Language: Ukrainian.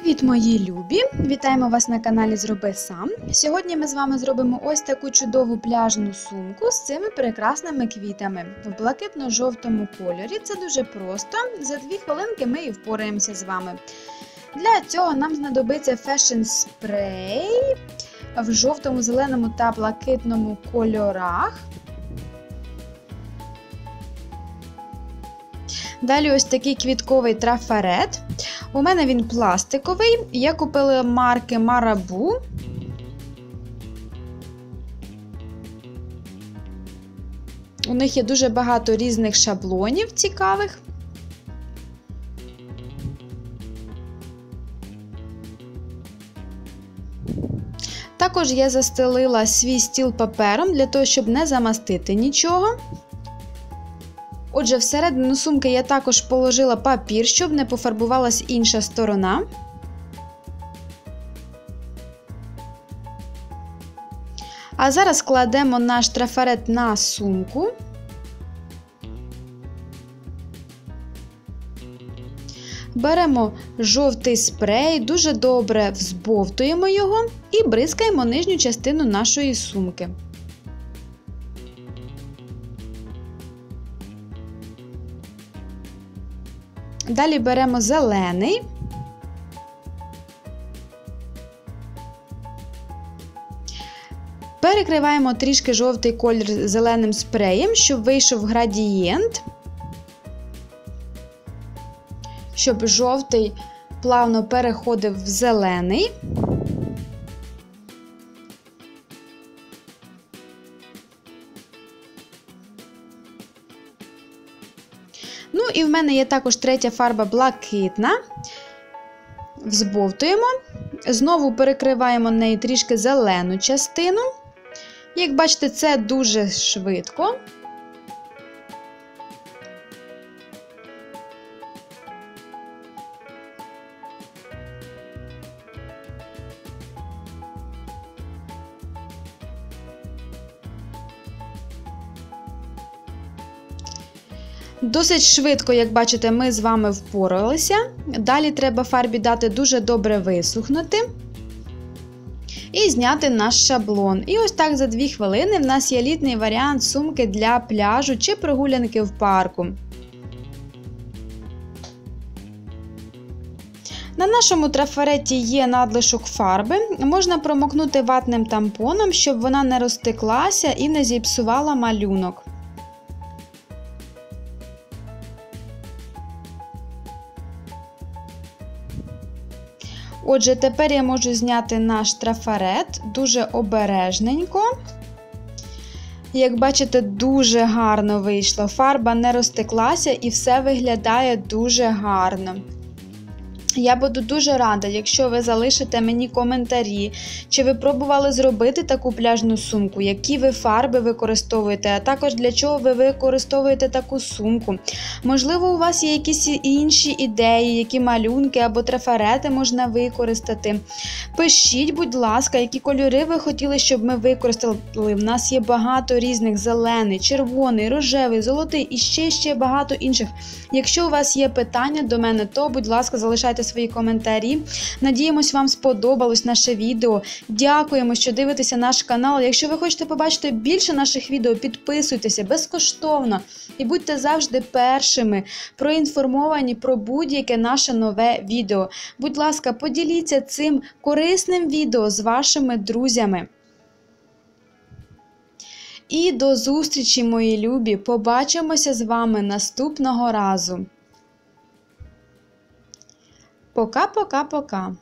Привіт, мої любі! Вітаємо вас на каналі Зроби сам. Сьогодні ми з вами зробимо ось таку чудову пляжну сумку з цими прекрасними квітами в блакитно-жовтому кольорі. Це дуже просто. За дві хвилинки ми і впораємося з вами. Для цього нам знадобиться Fashion Spray в жовтому, зеленому та блакитному кольорах. Далі ось такий квітковий трафарет. У мене він пластиковий. Я купила марки Марабу. У них є дуже багато різних шаблонів цікавих. Також я застелила свій стіл папером для того, щоб не замастити нічого. Отже, всередину сумки я також положила папір, щоб не пофарбувалась інша сторона. А зараз кладемо наш трафарет на сумку. Беремо жовтий спрей, дуже добре взбовтуємо його і бризкаємо нижню частину нашої сумки. Далі беремо зелений. Перекриваємо трішки жовтий колір зеленим спреєм, щоб вийшов градієнт, щоб жовтий плавно переходив в зелений. Ну, і в мене є також третя фарба блакитна. Взбовтуємо. Знову перекриваємо нею трішки зелену частину. Як бачите, це дуже швидко. Досить швидко, як бачите, ми з вами впоралися. Далі треба фарбі дати дуже добре висохнути. І зняти наш шаблон. І ось так за 2 хвилини в нас є літній варіант сумки для пляжу чи прогулянки в парку. На нашому трафареті є надлишок фарби. Можна промокнути ватним тампоном, щоб вона не розтеклася і не зіпсувала малюнок. Отже, тепер я можу зняти наш трафарет дуже обережненько. Як бачите, дуже гарно вийшло. Фарба не розтеклася і все виглядає дуже гарно. Я буду дуже рада, якщо ви залишите мені коментарі, чи ви пробували зробити таку пляжну сумку, які ви фарби використовуєте, а також для чого ви використовуєте таку сумку. Можливо, у вас є якісь інші ідеї, які малюнки або трафарети можна використати. Пишіть, будь ласка, які кольори ви хотіли, щоб ми використали. У нас є багато різних: зелений, червоний, рожевий, золотий і ще ще багато інших. Якщо у вас є питання до мене, то, будь ласка, залишайте свої коментарі. Надіємось, вам сподобалось наше відео. Дякуємо, що дивитеся наш канал. Якщо ви хочете побачити більше наших відео, підписуйтеся безкоштовно і будьте завжди першими проінформовані про будь-яке наше нове відео. Будь ласка, поділіться цим корисним відео з вашими друзями. І до зустрічі, мої любі! Побачимося з вами наступного разу. Пока-пока-пока!